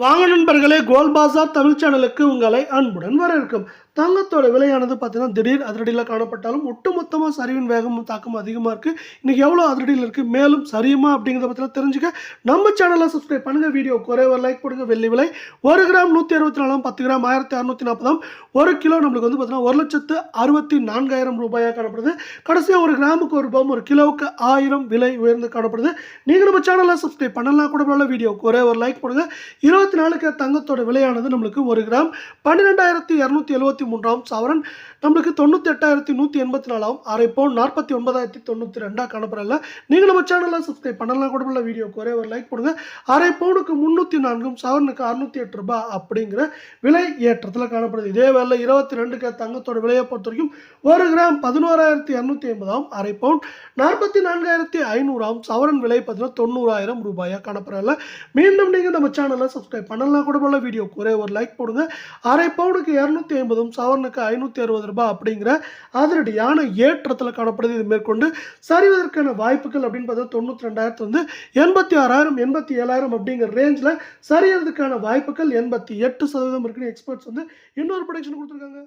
வாங்க நண்பர்களே கோல் பாசார் தமிழ் சேனலுக்கு உங்களை அன்புடன் வரவேற்கும். தங்கத்தோட விலையானது பார்த்தீங்கன்னா திடீர் அதிரடியில் காணப்பட்டாலும் ஒட்டுமொத்தமாக சரிவின் வேகமும் தாக்கம் அதிகமாக இருக்குது இன்றைக்கி எவ்வளோ அதிரடியில் இருக்குது மேலும் சரியுமா அப்படிங்கிறத பற்றிலாம் தெரிஞ்சுக்க நம்ம சேனலை சப்ஸ்கிரைப் பண்ணுங்கள் வீடியோ குறை ஒரு லைக் கொடுங்க வெள்ளி விலை ஒரு கிராம் நூற்றி அறுபத்தி நாலாம் பத்து கிராம் ஆயிரத்தி அறுநூற்றி நாற்பதாம். ஒரு கிலோ நம்மளுக்கு வந்து பார்த்தீங்கன்னா ஒரு லட்சத்து அறுபத்தி நான்காயிரம் ரூபாயாக காணப்படுது. கடைசியாக ஒரு கிராமுக்கு ஒரு ரூபாயும் ஒரு கிலோவுக்கு ஆயிரம் விலை உயர்ந்து காணப்படுது. நீங்கள் நம்ம சேனலை சப்ஸ்கிரைப் பண்ணலாம் கூட பரவாயில்ல. வீடியோ ஒரே ஒரு லைக் கொடுங்க இருபத்தி நாலுக்கு தங்கத்தோட விலையானது நம்மளுக்கு ஒரு கிராம் பன்னிரெண்டாயிரத்தி இரநூத்தி எழுபத்தி மூன்றாம் சவரன். நம்மளுக்கு தொண்ணூற்றி எட்டாயிரத்தி நூற்றி எண்பத்தி நாலாம் அரை பவுன் நாற்பத்தி ஒன்பதாயிரத்தி தொண்ணூற்றி ரெண்டாக காணப்படல. நீங்கள் நம்ம சேனலை சப்ஸ்கிரைப் பண்ணலாம் கூட உள்ள வீடியோ ஒரே ஒரு லைக் போடுங்க. அரை பவுனுக்கு முந்நூற்றி நான்கும் சவரனுக்கு அறுநூத்தி எட்டு ரூபாய் அப்படிங்கிற விலை ஏற்றத்தில் காணப்படுது. இதே வேலை இருபத்தி ரெண்டுக்கு தங்கத்தோட விலையை பொறுத்த வரைக்கும் ஒரு கிராம் பதினோராயிரத்தி இரநூத்தி ஐம்பதாம் அரை பவுன் நாற்பத்தி நான்காயிரத்தி ஐநூறாம் சவரன் விலை பார்த்தீங்கன்னா தொண்ணூறாயிரம் ரூபாயாக காணப்படல. மீண்டும் நீங்கள் நம்ம சேனலை சப்ஸ்கிரைப் பண்ணலாம் கூட உள்ள வீடியோ ஒரே ஒரு லைக் போடுங்க. அரை பவுனுக்கு இரநூத்தி ஐம்பதும் சவரனுக்கு ஐநூற்றி அறுபது ரூபாய் அப்படிங்கிற அதிரடியான ஏற்றத்தில் காணப்படுது. இது மேற்கொண்டு சரிவதற்கான வாய்ப்புகள் அப்படின்னு பார்த்தா தொண்ணூற்றி ரெண்டாயிரத்து வந்து எண்பத்தி ஆறாயிரம் எண்பத்தி ஏழாயிரம் அப்படிங்கிற ரேஞ்சில் சரியறதுக்கான வாய்ப்புகள் எண்பத்தி எட்டு சதவீதம் இருக்குன்னு எக்ஸ்பர்ட்ஸ் வந்து இன்னொரு ப்ரொடக்ஷன் கொடுத்துருக்காங்க.